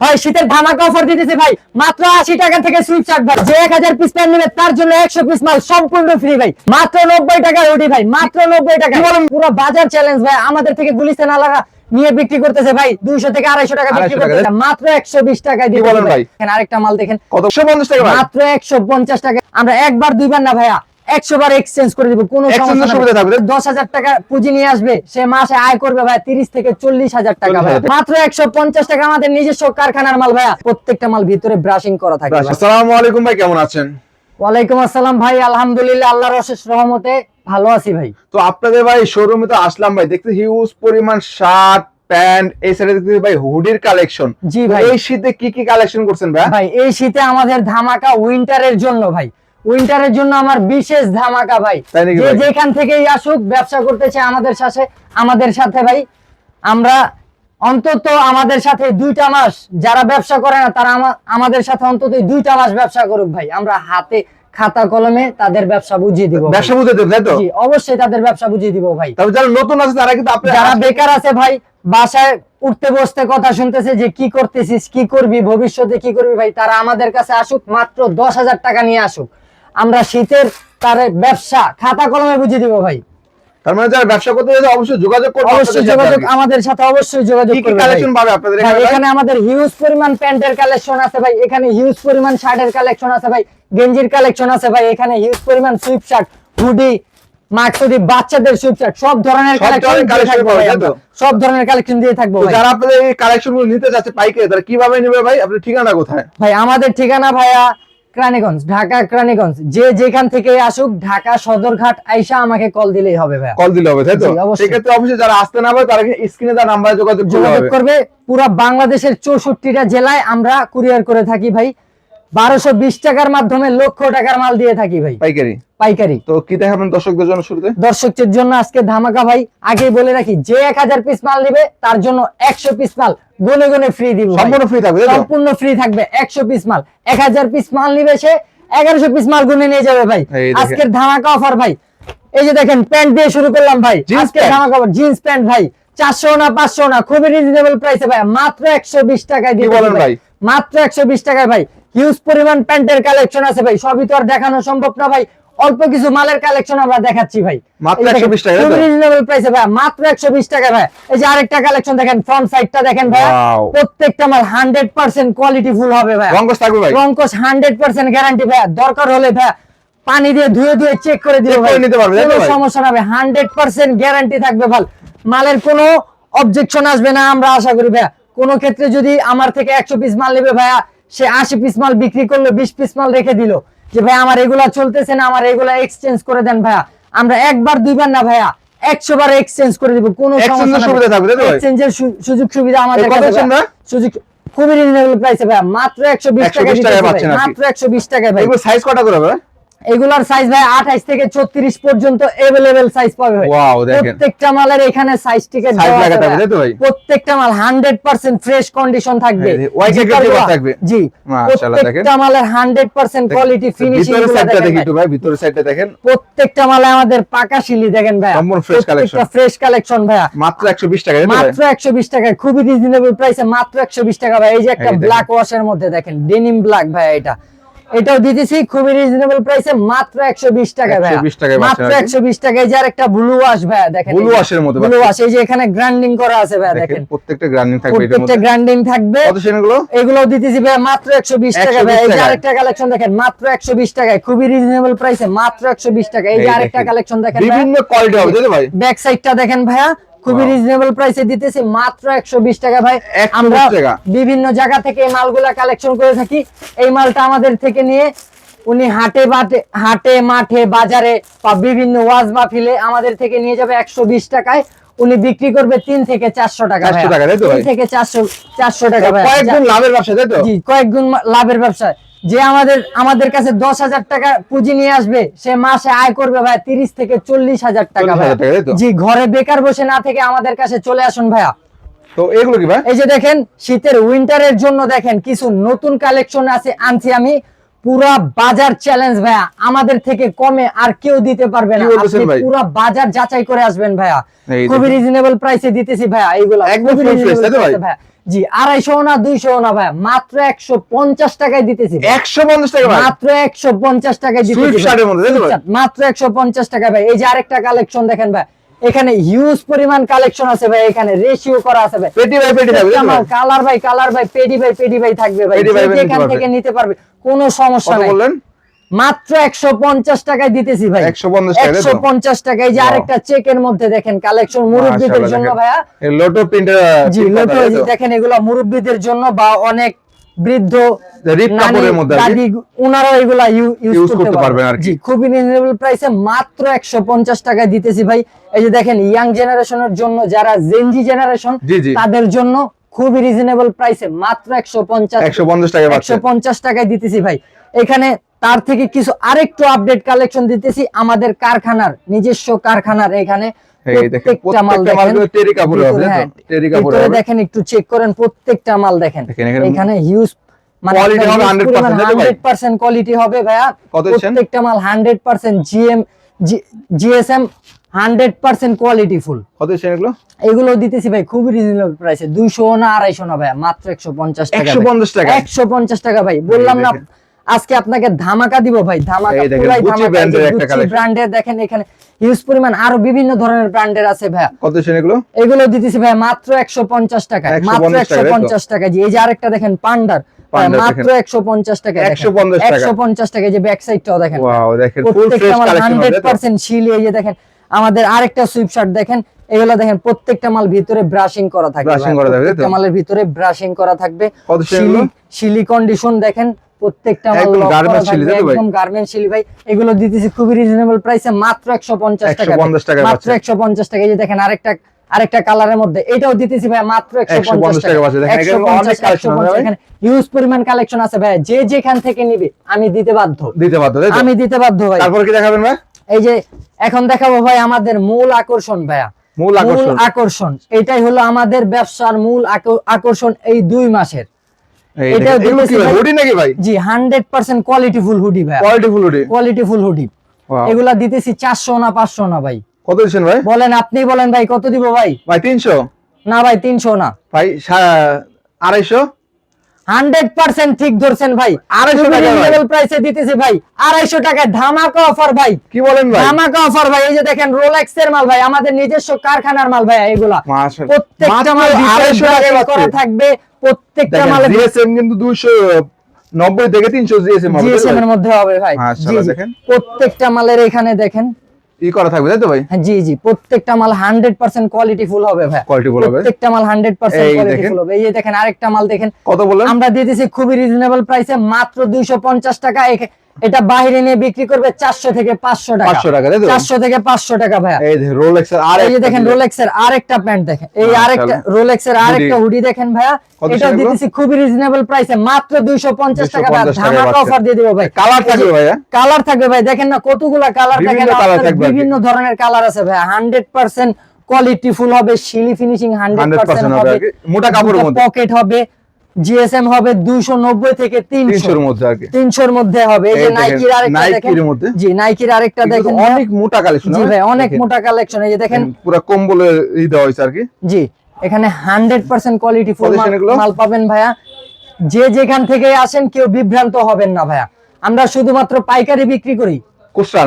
ভাই শীতের ধামাকা অফার দিতেছে ভাই। মাত্র আশি টাকা থেকে সুইচ চাট ভাই। যে এক হাজার পিস প্যান্ট নেবে তার জন্য একশো পিস মাল সম্পূর্ণ ফ্রি ভাই। মাত্র নব্বই টাকা রুটি ভাই মাত্র নব্বই টাকা। পুরো বাজার চ্যালেঞ্জ ভাই আমাদের থেকে গুলিস্তান আলাদা নিয়ে বিক্রি করতেছে ভাই দুইশো থেকে আড়াইশো টাকা বিক্রি 250 করতেছে। মাত্র একশো বিশ টাকায় দিয়ে বলেন ভাই? আরেকটা মাল দেখেন। মাত্র একশো পঞ্চাশ টাকা। আমরা একবার দুইবার না ভাইয়া একশো বার এক্সচেঞ্জ করে দিব কোনো সুবিধা থাকবে? দশ হাজার টাকা পুঁজি নিয়ে আসবে সে মাসে আয় করবে ভাই তিরিশ থেকে চল্লিশ হাজার টাকা ভাই। মাত্র একশো পঞ্চাশ টাকা আমাদের নিজস্ব কারখানার মাল ভাইয়া প্রত্যেকটা মাল ভিতরে ব্রাশিং করা থাকে। আসসালামু আলাইকুম ভাই কেমন আছেন? ওয়ালাইকুম আসসালাম ভাই আলহামদুলিল্লাহ আল্লাহর অশেষ রহমতে ভালো আছি ভাই। তো আপনাদের ভাই শোরুমে তো আসলাম ভাই দেখতে হিউজ পরিমাণ শার্ট প্যান্ট এই সাইডে দেখতে ভাই হুডির কালেকশন জি ভাই। এই শীতে কি কি কালেকশন করছেন ভাই? ভাই এই শীতে আমাদের ধামাকা উইন্টারের জন্য ভাই উইন্টারের জন্য আমার বিশেষ ধামাকা ভাই। যে যেখান থেকেই আসুক ব্যবসা করতে করতেছে আমাদের সাথে আমাদের সাথে ভাই। আমরা অন্তত আমাদের সাথে দুইটা মাস যারা ব্যবসা করে না তারা আমাদের সাথে অন্তত দুইটা মাস ব্যবসা করুক ভাই। আমরা হাতে খাতা কলমে তাদের ব্যবসা বুঝিয়ে দিব ব্যবসা বুঝতে দেবেন তাই তো? জি অবশ্যই তাদের ব্যবসা বুঝিয়ে দিব ভাই। তবে যারা নতুন আছে তারা কিন্তু আপনি যারা বেকার আছে ভাই বাসায় উঠতে বসতে কথা শুনতেছে যে কি করতেছিস কি করবি ভবিষ্যতে কি করবি ভাই তারা আমাদের কাছে আসুক মাত্র দশ হাজার টাকা নিয়ে আসুক। আমরা শীতের তার ব্যবসা খাতা কলমে বুঝিয়ে দিব ভাই। তার মানে যারা ব্যবসা করতে যাচ্ছে অবশ্যই যোগাযোগ করবে অবশ্যই যোগাযোগ আমাদের সাথে অবশ্যই যোগাযোগ কি কি করবে কালেকশন পাবে আপনাদের এখানে এখানে আমাদের হিউজ পরিমাণ প্যান্টের কালেকশন আছে ভাই। এখানে হিউজ পরিমাণ শার্টের কালেকশন আছে ভাই। গেঞ্জির কালেকশন আছে ভাই। এখানে হিউজ পরিমাণ সুইপ শার্ট হুডি মাক্সুডি বাচ্চাদের সুইপ শার্ট সব ধরনের সব কালেকশন ধরনের। সব কালেকশন দিয়ে থাকব যারা আপনাদের এই কালেকশনগুলো নিতে যাচ্ছে পাইকারি তারা কীভাবে নেবে ভাই? আপনার ঠিকানা কোথায়? ভাই আমাদের ঠিকানা ভাইয়া ক্রানীগঞ্জ ঢাকা ক্রানিগঞ্জ যে যেখান থেকে আসুক ঢাকা সদরঘাট আইসা আমাকে কল দিলেই হবে ভাই কল দিলে হবে তাই তো। সেক্ষেত্রে অবশ্যই যারা আসতে না পারে তারা স্ক্রিনে তার নাম্বারে যোগাযোগ যোগাযোগ করবে। পুরো বাংলাদেশের চৌষট্টিটা জেলায় আমরা কুরিয়ার করে থাকি ভাই। বারোশো বিশ টাকার মাধ্যমে লক্ষ টাকার মাল দিয়ে থাকি ভাই। পাইকারি? পাইকারি। তো কি দেখাবেন দর্শকদের জন্য শুরুতে? দর্শকদের জন্য আজকে ধামাকা ভাই আগে বলে রাখি যে এক হাজার পিস মাল নিবে তার জন্য একশো পিস মাল গুনে গুনে ফ্রি দিব সম্পূর্ণ ফ্রি থাকবে সম্পূর্ণ ফ্রি থাকবে একশো পিস মাল। এক হাজার পিস মাল নিবে সে এগারোশো পিস মাল গুনে নিয়ে যাবে ভাই। আজকের ধামাকা অফার ভাই। এই যে দেখেন প্যান্ট দিয়ে শুরু করলাম ভাই। আজকের ধামাকা অফার জিন্স প্যান্ট ভাই। চারশো না পাঁচশো না খুবই রিজনেবল প্রাইসে ভাই। মাত্র একশো বিশ টাকায় দিয়ে বলেন ভাই? মাত্র একশো বিশ টাকায় ভাই। হিউজ পরিমাণ প্যান্টের কালেকশন আছে ভাই। সবই তো আর দেখানো সম্ভব না ভাই। অল্প কিছু মালের কালেকশন আমরা দেখাচ্ছি ভাই। মাত্র 120 টাকায়, তাই রিজনেবল প্রাইসে ভাই। মাত্র একশো বিশ টাকা ভাই। এই যে আরেকটা কালেকশন দেখেন ফ্রন্ট সাইডটা দেখেন ভাই। প্রত্যেকটা মাল হান্ড্রেড পার্সেন্ট কোয়ালিটি ফুল হবে ভাই। রঙ্গস থাকবে ভাই? হান্ড্রেড পার্সেন্ট গ্যারান্টি ভাই। দরকার হলে ভাই পানি দিয়ে ধুয়ে ধুয়ে চেক করে দিবে ভাই। নিতে পারবে, কোনো সমস্যা না ভাই। হান্ড্রেড পার্সেন্ট গ্যারান্টি থাকবে ভাই। মালের কোনো অবজেকশন আসবে না আমরা আশা করি ভাইয়া কোনো ক্ষেত্রে যদি আমার থেকে একশো পিস মাল নেবে ভাইয়া সে আশি পিস মাল বিক্রি করল বিশ পিস মাল রেখে দিল। যে ভাই আমার এগুলা চলতেছে না আমার এগুলা এক্সচেঞ্জ করে দেন ভাইয়া। আমরা একবার দুইবার না ভাইয়া একশো বার এক্সচেঞ্জ করে দিব কোনো সুবিধা থাকবে? এক্সচেঞ্জের সুযোগ সুবিধা আমাদের? সুযোগ খুবই রিজনেবল প্রাইসে ভাইয়া। মাত্র 120 টাকা 120 টাকায় বিশ আর কি। মাত্র 120 টাকায় ভাই। সাইজ কটা করে ভাই? এগুলার সাইজ ভাই 28 থেকে 34 পর্যন্ত अवेलेबल সাইজ পাবে ভাই Wow, দেখেন। প্রত্যেকটা মালের এখানে সাইজ টিকেট Size দেওয়া লেখা আছে থাকবে, ভাই। তাই তো ভাই? প্রত্যেকটা মাল 100% ফ্রেশ কন্ডিশন থাকবে এই যে, white জিপার jacket গুলা- থাকবে। জি মাশাআল্লাহ, দেখেন। প্রত্যেকটা মালের 100% কোয়ালিটি ফিনিশিং ভিতরের গুলো সাইডটা দেখেন দেখি ভাই। একটু ভাই ভিতরের সাইডটা দেখেন প্রত্যেকটা মালে আমাদের পাকা শিলি দেখেন ভাই সম্পূর্ণ fresh collection। ফ্রেশ কালেকশন ভাইয়া মাত্র 120 টাকা তাই তো ভাই মাত্র একশো বিশ টাকায় খুবই রিজনেবল প্রাইসে মাত্র একশো বিশ টাকা ভাই এই যে একটা এই দেখেন। ব্ল্যাক ওয়াশের মধ্যে দেখেন ডেনিম ব্ল্যাক ভাই এটা এটাও দিতেছি খুবই রিজনেবল প্রাইসে মাত্র একশো বিশ টাকা ভাই 120 টাকায় মাত্র পাচ্ছেন আর কি। একশো বিশ টাকায় যার একটা ব্লু ওয়াশ ভাই দেখেন wash এর মধ্যে ব্লু ওয়াশ এই যে এখানে গ্রাইন্ডিং করা আছে ভাই দেখেন প্রত্যেকটা গ্রাইন্ডিং থাকবে এটার প্রত্যেকটা গ্রাইন্ডিং থাকবে। কত সেনগুলো এগুলো? দিতেছি ভাই মাত্র একশো বিশ টাকা 120 ভাই এই যে আরেকটা কালেকশন দেখেন মাত্র একশো বিশ টাকায় খুবই রিজনেবল প্রাইসে মাত্র একশো বিশ টাকা এই যে আরেকটা কালেকশন দেখেন বিভিন্ন কোয়ালিটি হবে ভাই? ব্যাক সাইডটা দেখেন ভাইয়া খুবই. রিজনেবল প্রাইসে দিতেছি। মাত্র একশো বিশ টাকা ভাই। আমরা বিভিন্ন জায়গা থেকে এই মালগুলা কালেকশন করে থাকি। এই মালটা আমাদের থেকে নিয়ে উনি হাটে বাটে হাটে মাঠে বাজারে বা বিভিন্ন ওয়াজ মাহফিলে আমাদের থেকে নিয়ে যাবে একশো বিশ টাকায়। উনি বিক্রি করবে তিন থেকে চারশো টাকা 400 টাকা, তাই তো ভাই? তিন থেকে চারশো চারশো টাকা ভাইয়া। কয়েকদিন লাভের ব্যবসা তাই তো? জি কয়েক গুণ লাভের ব্যবসা। যে আমাদের আমাদের কাছে দশ হাজার টাকা পুঁজি নিয়ে আসবে সে মাসে আয় করবে ভাই তিরিশ থেকে চল্লিশ হাজার টাকা 40,000 ভাই টাকা, তাই তো? জি ঘরে বেকার বসে না থেকে আমাদের কাছে চলে আসুন ভাইয়া। তো এগুলো কি ভাই? এই যে দেখেন শীতের উইন্টারের জন্য দেখেন কিছু নতুন কালেকশন আছে আনছি আমি। পুরা বাজার চ্যালেঞ্জ ভাইয়া। আমাদের থেকে কমে আর কেউ দিতে পারবে না। আপনি? পুরা বাজার যাচাই করে আসবেন ভাইয়া। খুবই রিজনেবল প্রাইসে দিতেছি ভাইয়া এইগুলা। একদম? ভাইয়া। জি আড়াইশো না দুইশো না ভাই মাত্র একশো পঞ্চাশ টাকায় দিতেছি একশো পঞ্চাশ টাকা মাত্র একশো পঞ্চাশ টাকায় দিতেছি মাত্র একশো পঞ্চাশ টাকা ভাই এই যে আরেকটা কালেকশন দেখেন ভাই এখানে হিউজ পরিমাণ কালেকশন আছে ভাই এখানে রেশিও করা আছে ভাই পেটি ভাই পেটি থাকবে ভাই? কালার ভাই কালার ভাই পেডি ভাই পেডি ভাই থাকবে ভাই পারবে। থেকে নিতে পারবে কোনো সমস্যা নাই বললেন মাত্র একশো পঞ্চাশ টাকায় দিতেছি ভাই 150 টাকা, তাই তো? একশো পঞ্চাশ টাকায় যে. আরেকটা চেকের মধ্যে দেখেন কালেকশন মুরব্বীদের জন্য ভাইয়া এই লোটো প্রিন্টের জি লোটো দেখেন এগুলো মুরব্বীদের জন্য বা অনেক বৃদ্ধ রিপ নানি, কাপড়ের মধ্যে আর কি। দাদি ওনারাও এগুলা ইউজ করতে করতে পারবেন পারবেন আর কি। খুবই রিজনেবল প্রাইসে মাত্র 150 টাকায় দিতেছি ভাই এই যে দেখেন ইয়াং জেনারেশনের জন্য যারা জেনজি জেনারেশন জি, জি। তাদের জন্য খুবই রিজনেবল প্রাইসে মাত্র 150 একশো পঞ্চাশ টাকা পাচ্ছে 150 টাকায় দিতেছি ভাই এখানে তার থেকে কিছু আরেকটু আপডেট কালেকশন দিতেছি আমাদের কারখানার নিজস্ব কারখানার এখানে প্রত্যেকটা মাল দেখেন ভিতরে? হ্যাঁ। দেখেন একটু চেক করেন প্রত্যেকটা মাল দেখেন এখানে হিউজ মানে Quality হবে 100% তাই তো ভাই? 100% কোয়ালিটি হবে ভাইয়া প্রত্যেকটা মাল 100% জিএম জিএসএম 100% কোয়ালিটি ফুল কত এগুলো এগুলো দিতেছি ভাই খুবই রিজনেবল প্রাইসে 200 না 250 না ভাই মাত্র 150 টাকা একশো পঞ্চাশ টাকা 150 টাকা ভাই বললাম না। আজকে আপনাকে ধামাকা দিব ভাই ধামাকা দেখেন, পুরাই ধামাকা। brand-এর একটা collection। ব্র্যান্ডের দেখেন এখানে হিউজ পরিমাণ আরও বিভিন্ন ধরনের ব্র্যান্ডের আছে ভাইয়া। কত এগুলো? এগুলো দিতেছি ভাই মাত্র 150 টাকা মাত্র টাকা, তাই তো? 150 টাকা জি এই যে আরেকটা দেখেন পান্ডার পান্ডার মাত্র 150 টাকা 150 টাকা। 150 টাকা যে ব্যাক সাইডটাও দেখেন। ওয়াও দেখেন ফুল ফ্রেশ কালেকশন হবে তাই তো? 100% শিলি এই যে দেখেন আমাদের আরেকটা সুইপ শার্ট দেখেন এগুলো দেখেন প্রত্যেকটা মাল ভিতরে ব্রাশিং করা থাকবে Brushing করা থাকবে, মালের ভিতরে ব্রাশিং করা থাকবে। সেগুলো? শিলি কন্ডিশন দেখেন প্রত্যেকটা একদম lock শিলি, থাকবে, তাই তো ভাই? একদম গার্মেন্ট শিলি ভাই। এগুলো দিতেছি খুবই রিজনেবল প্রাইসে মাত্র 150 টাকা 150 টাকায় মাত্র পাচ্ছেন। 150 টাকা। এই যে দেখেন আরেকটা আরেকটা কালারের মধ্যে এটাও দিতেছি ভাই মাত্র 150 150 টাকা। টাকা দেখেন, অনেক collection এখানে হিউজ পরিমাণ কালেকশন আছে ভাই। যে যেখান থেকে নিবে আমি দিতে বাধ্য। দিতে তো? আমি দিতে বাধ্য ভাই। তারপর কি দেখাবেন ভাই? এই যে এখন দেখাবো ভাই আমাদের মূল আকর্ষণ ভাইয়া। মূল আকর্ষণ। এটাই হলো আমাদের ব্যবসার মূল আক- আকর্ষণ এই দুই মাসের। এই এগুলো কি দিতেছি ভাই ভাই। হুডি নাকি ভাই? জি hundred percent quality full hoodie ভাই। Quality full hoodie? Quality full hoodie এগুলা দিতেছি চারশো না পাঁচশো না ভাই। কত দিচ্ছেন ভাই? বলেন আপনি বলেন ভাই কত দিব ভাই? না ভাই তিনশো না। ভাই সা- আড়াইশো? হান্ড্রেড পার্সেন্ট ঠিক ধরছেন ভাই। 250 টাকা ভাই। প্রাইসে দিতেছি ভাই। আড়াইশো টাকায় ধামাকা অফার ভাই। কি বলেন ভাই? ধামাকা অফার ভাই। এই যে দেখেন রোলেক্স এর মাল ভাই আমাদের নিজস্ব কারখানার মাল ভাই এগুলা। প্রত্যেকটা মাল মাত্র ভিতরে 250 টাকায় করা থাকবে। প্রত্যেকটা মালে জিএসএম কিন্তু দুইশো নব্বই থেকে তিনশো জিএসএম হবে জিএসএম এর মধ্যে হবে ভাই। মাশাআল্লাহ, দেখেন। প্রত্যেকটা মালের এখানে দেখেন। ই করা থাকবে তাই তো ভাই? হ্যাঁ, জি জি। প্রত্যেকটা মাল হান্ড্রেড পার্সেন্ট কোয়ালিটি ফুল হবে ভাই। কোয়ালিটি ফুল হবে। প্রত্যেকটা মাল হান্ড্রেড পার্সেন্ট এই কোয়ালিটি ফুল হবে। এই যে দেখেন আরেকটা মাল দেখেন। কত বললেন? আমরা দিয়ে দিয়েছি খুবই রিজনেবল প্রাইসে মাত্র দুইশো পঞ্চাশ টাকা। এখ- এটা বাইরে নিয়ে বিক্রি করবে চারশো থেকে পাঁচশো টাকা। 500 টাকা, চারশো থেকে পাঁচশো টাকা ভাইয়া। এই দেখেন রোলেক্স এর আর এই যে দেখেন রোলেক্স এর আরেকটা প্যান্ট দেখেন। এই আরেকটা রোলেক্স এর আরেকটা হুডি দেখেন ভাইয়া। সেগুলো? দিতেছি খুবই রিজনেবল প্রাইসে মাত্র 250 টাকা ভাইয়া। ধামাকা অফার দিয়ে দিব ভাই। কালার থাকবে ভাইয়া? কালার থাকবে ভাই। দেখেন না কতগুলা কালার বিভিন্ন দেখেন। বিভিন্ন ধরনের কালার আছে ভাই 100% কোয়ালিটি ফুল হবে শিলি ফিনিশিং 100% 100% হবে। মোটা মধ্যে। পকেট হবে। জিএসএম হবে 290 থেকে 300 তিনশোর মধ্যে আর কি। 300 এর মধ্যে হবে। এই যে দেখেন, নাইকির আরেকটা দেখেন। নাইকির মধ্যে। জি নাইকির আরেকটা দেখেন। অনেক মোটা কালেকশন জি ভাই অনেক মোটা কালেকশন এই যে দেখেন। পুরো কম্বলের ই দেওয়া হয়েছে আর কি। জি এখানে হান্ড্রেড পার্সেন্ট কোয়ালিটি ফুল মাল পাবেন ভাইয়া। যে যেখান থেকে আসেন কেউ বিভ্রান্ত হবেন না ভাইয়া। আমরা শুধুমাত্র পাইকারি বিক্রি করি।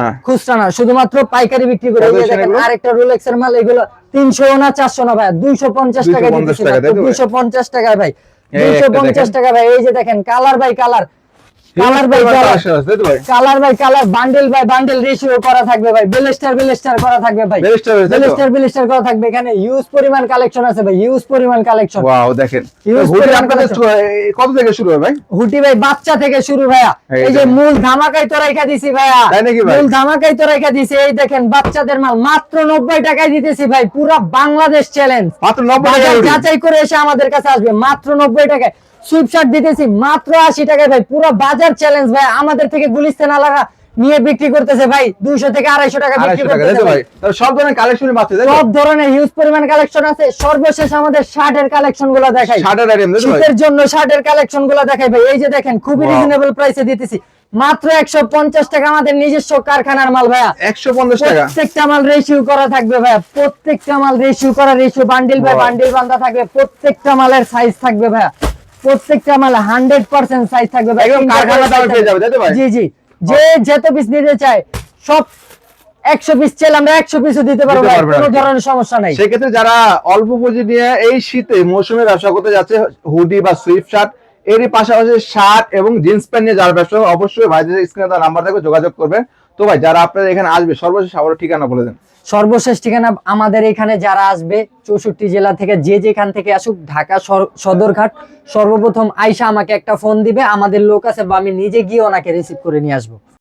না। খুচরা না শুধুমাত্র পাইকারি বিক্রি করি। আরেকটা রোলেক্স এর মাল এগুলো তিনশো না চারশো না ভাইয়া। দুইশো পঞ্চাশ টাকা 250 দিতেছি টাকা, তাই তো ভাই? দুইশো পঞ্চাশ টাকা ভাই। এই দুইশো একটা পঞ্চাশ দেখেন। টাকা ভাই এই যে দেখেন colour by colour colour by colour by colour bundle by bundle ratio করা থাকবে ভাই। বেলেস্টার বেলেস্টার করা থাকবে ভাই? বেলেস্টার বেলেস্টার করা থাকবে। এখানে ইউজ পরিমাণ কালেকশন আছে ভাই ইউজ পরিমাণ কালেকশন ওয়াও দেখেন। হুডি আপনাদের কত থেকে শুরু হয় ভাই? হুটি ভাই বাচ্চা থেকে শুরু ভাইয়া। এই যে মূল ধামাকাই তো রেখা দিছি ভাইয়া। তাই নাকি ভাই? মূল ধামাকাই তো রেখা দিছি। এই দেখেন বাচ্চাদের মাল মাত্র নব্বই টাকায় দিতেছি ভাই পুরা বাংলাদেশ চ্যালেঞ্জ মাত্র 90 টাকা যাচাই করে এসে আমাদের কাছে আসবে মাত্র নব্বই টাকায়। সুইপশার্ট দিতেছি মাত্র আশি টাকায় ভাই। পুরো বাজার চ্যালেঞ্জ ভাই আমাদের থেকে গুলিস্তান আলাদা নিয়ে বিক্রি করতেছে ভাই। দুইশো থেকে আড়াইশো টাকা বিক্রি করতেছে ভাই। সব ধরনের তো? সব ধরনের হিউজ পরিমাণ কালেকশন আছে। সর্বশেষ আমাদের শার্টের কালেকশনগুলো দেখাই। শীতের জন্য শার্টের কালেকশনগুলো দেখাই ভাই। এই যে দেখেন খুবই. রিজনেবল প্রাইসে দিতেছি। মাত্র একশো পঞ্চাশ টাকা আমাদের নিজস্ব কারখানার মাল ভাইয়া। একশো পঞ্চাশ টাকা? প্রত্যেকটা মাল রেশিও করা থাকবে ভাইয়া। প্রত্যেকটা মাল রেশিও করা রেশিও বান্ডিল ভাই বান্ডিল বান্ধা থাকবে। প্রত্যেকটা মালের সাইজ থাকবে ভাইয়া। প্রত্যেকটা মাল হান্ড্রেড পার্সেন্ট সাইজ থাকবে একদম কারখানা দামে পেয়ে যাবে, তাই ভাই? জি জি। যে যত পিস নিতে চায় সব একশো পিস চাইলে আমরা একশো পিসও দিতে পারব দিতে ভাই, পারবেন কোনো ধরনের সমস্যা নাই। সেক্ষেত্রে যারা অল্প পুঁজি নিয়ে এই শীতে মৌসুমে ব্যবসা করতে যাচ্ছে হুডি বা সুইফট শার্ট এরই পাশাপাশি শার্ট এবং জিন্স প্যান্ট নিয়ে যারা ব্যবসা অবশ্যই ভাইদের স্ক্রিনে তার নাম্বার থাকবে যোগাযোগ করবেন। তো ভাই যারা আপনাদের এখানে আসবে সর্বশেষ আবার ঠিকানা বলে দেন। সর্বশেষ ঠিকানা আমাদের এখানে যারা আসবে, চৌষট্টি জেলা থেকে যে যেখান থেকে আসুক, ঢাকা সদরঘাট, সর্বপ্রথম আইসা আমাকে একটা ফোন দিবে, আমাদের লোক আছে, বা আমি নিজে গিয়ে ওনাকে রিসিভ করে নিয়ে আসব।